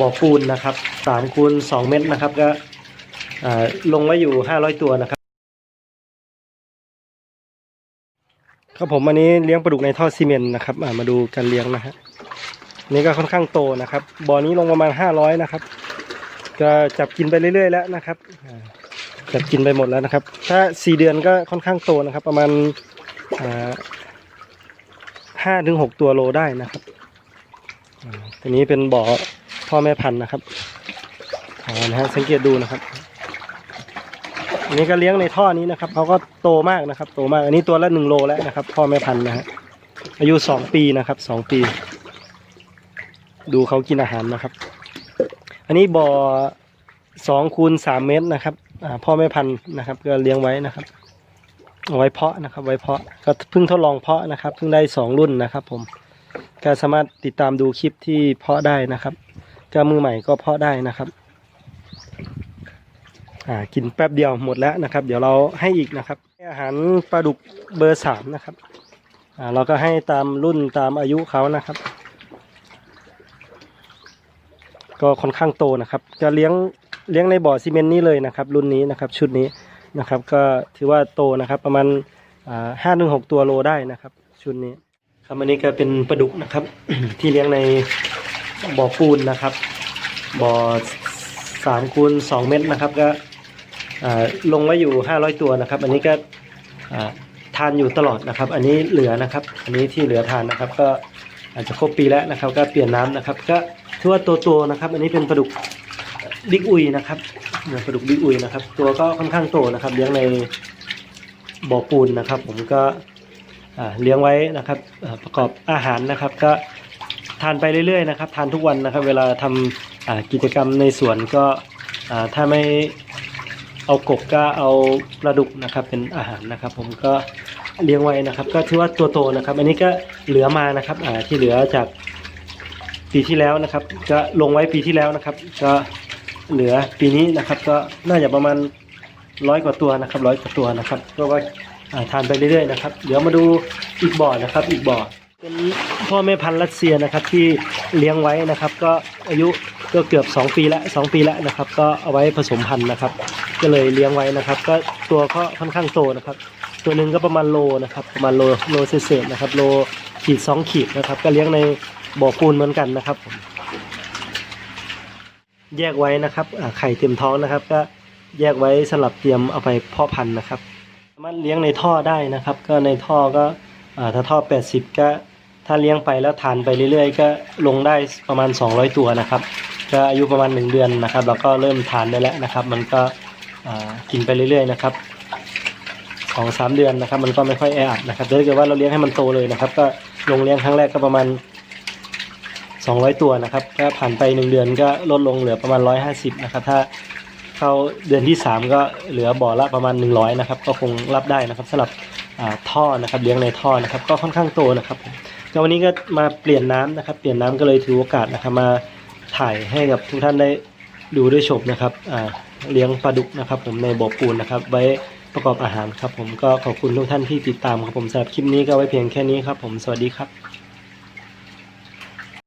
บ่อปูนนะครับสามคูณสองเมตรนะครับ ก็ลงไว้อยู่ห้าร้อยตัวนะครับ ครับผมอันนี้เลี้ยงปลาดุกในท่อซีเมนต์นะครับมาดูการเลี้ยงนะฮะนี่ก็ค่อนข้างโตนะครับบ่อนี้ลงประมาณห้าร้อยนะครับ ก็จับกินไปเรื่อย ๆ แล้วนะครับจับกินไปหมดแล้วนะครับ ถ้าสี่เดือนก็ค่อนข้างโตนะครับ ประมาณห้าถึงหกตัวโลได้นะครับอ่าตัวนี้เป็นบ่อ พ่อแม่พันธุ์นะครับอ่านะฮะสังเกตดูนะครับ อันนี้ก็เลี้ยงในท่อนี้นะครับเขาก็โตมากนะครับ โตมาก อันนี้ตัวละหนึ่งโลแล้วนะครับ พ่อแม่พันธุ์นะฮะอายุสองปีนะครับสองปี ดูเขากินอาหารนะครับ อันนี้บ่อสองคูณสามเมตรนะครับพ่อแม่พันธุ์นะครับ ก็เลี้ยงไว้นะครับเอาไว้เพาะนะครับ ไว้เพาะก็เพิ่งทดลองเพาะนะครับ เพิ่งได้สองรุ่นนะครับ ผมก็สามารถติดตามดูคลิปที่เพาะได้นะครับ ก็มือใหม่ก็เพาะได้นะครับ อ่ากินแป๊บเดียวหมดแล้วนะครับ เดี๋ยวเราให้อีกนะครับอาหารปลาดุกเบอร์สามนะครับ อ่าเราก็ให้ตามรุ่นตามอายุเขานะครับ ก็ค่อนข้างโตนะครับ จะเลี้ยงเลี้ยงในบ่อซีเมนต์นี้เลยนะครับ รุ่นนี้นะครับ ชุดนี้นะครับ ก็ถือว่าโตนะครับ ประมาณห้าถึงหกตัวโลได้นะครับ ชุดนี้ครับอันนี้ก็เป็นปลาดุกนะครับ ที่เลี้ยงใน บ่อปูนนะครับ บ่อสามคูณสองเมตรนะครับ ก็ลงไว้อยู่500ตัวนะครับ อันนี้ก็ทานอยู่ตลอดนะครับ อันนี้เหลือนะครับ อันนี้ที่เหลือทานนะครับ ก็อาจจะครบปีแล้วนะครับ ก็เปลี่ยนน้ำนะครับ ก็ถือว่าตัวตัวนะครับ อันนี้เป็นปลาดุกบิ๊กอุยนะครับปลาดุกบิ๊กอุยนะครับ ตัวก็ค่อนข้างโตนะครับเลี้ยงในบ่อปูนนะครับ ผมก็เลี้ยงไว้นะครับประกอบอาหารนะครับ ก็ ทานไปเรื่อยๆนะครับ ทานทุกวันนะครับ เวลาทำกิจกรรมในสวนก็ถ้าไม่เอากบก็เอาปลาดุกนะครับเป็นอาหารนะครับ ผมก็เลี้ยงไว้นะครับ ก็ถือว่าตัวโตนะครับ อันนี้ก็เหลือมานะครับที่เหลือจากปีที่แล้วนะครับ ก็ลงไว้ปีที่แล้วนะครับ ก็เหลือปีนี้นะครับ ก็น่าจะประมาณร้อยกว่าตัวนะครับร้อยกว่าตัวนะครับก็ว่าทานไปเรื่อยๆนะครับ เดี๋ยวมาดูอีกบ่อนะครับ อีกบ่อ เป็นพ่อแม่พันธุ์รัสเซียนะครับที่เลี้ยงไว้นะครับ ก็อายุก็เกือบสองปีละสองปีแล้วนะครับ ก็เอาไว้ผสมพันธุ์นะครับ ก็เลยเลี้ยงไว้นะครับ ก็ตัวก็ค่อนข้างโตนะครับ ตัวหนึ่งก็ประมาณโลนะครับประมาณโลโลเศษนะครับโลขีดสองขีดนะครับ ก็เลี้ยงในบ่อปูนเหมือนกันนะครับผมแยกไว้นะครับไข่เต็มท้องนะครับ ก็แยกไว้สำหรับเตรียมเอาไปเพาะพันธุ์นะครับ สามารถเลี้ยงในท่อได้นะครับ ก็ในท่อก็ถ้าท่อ 80 ก็ ถ้าเลี้ยงไปแล้วทานไปเรื่อยๆ ก็ลงได้ประมาณ 200 ตัวนะครับ ก็อายุประมาณ 1 เดือนนะครับแล้วก็เริ่มทานได้แล้วนะครับ มันก็กินไปเรื่อยๆนะครับสองสามเดือนนะครับมันก็ไม่ค่อยแออัดนะครับถ้าเกิดว่าเราเลี้ยงให้มันโตเลยนะครับ ก็ลงเลี้ยงครั้งแรกก็ประมาณ 200 ตัวนะครับก็ผ่านไป 1 เดือนก็ลดลงเหลือประมาณ 150นะครับถ้าเข้าเดือนที่ 3 ก็เหลือบ่อละประมาณ 100นะครับก็คงรับได้นะครับสำหรับท่อนะครับเลี้ยงในท่อนะครับก็ค่อนข้างโตนะครับ ก็วันนี้ก็มาเปลี่ยนน้ำนะครับ เปลี่ยนน้ำก็เลยถือโอกาสนะครับมาถ่ายให้กับทุกท่านได้ดูได้ชมนะครับอ่าเลี้ยงปลาดุกนะครับ ผมในบ่อปูนนะครับ ไว้ประกอบอาหารครับ ผมก็ขอบคุณทุกท่านที่ติดตามครับผมสำหรับคลิปนี้ก็ไว้เพียงแค่นี้ครับ ผมสวัสดีครับ